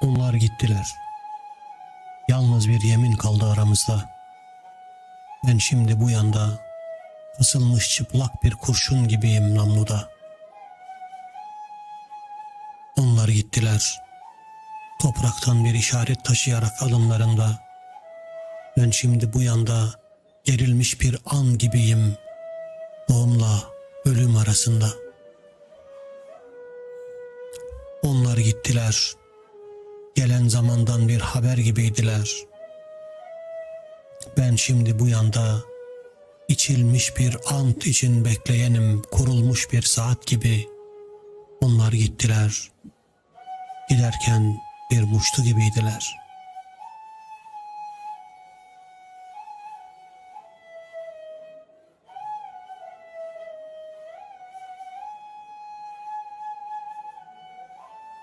Onlar gittiler. Yalnız bir yemin kaldı aramızda. Ben şimdi bu yanda asılmış çıplak bir kurşun gibiyim namluda. Onlar gittiler. Topraktan bir işaret taşıyarak adımlarında. Ben şimdi bu yanda gerilmiş bir an gibiyim. Doğumla ölüm arasında. Onlar gittiler. Gelen zamandan bir haber gibiydiler. Ben şimdi bu yanda içilmiş bir ant için bekleyenim kurulmuş bir saat gibi. Onlar gittiler. Giderken bir muştu gibiydiler.''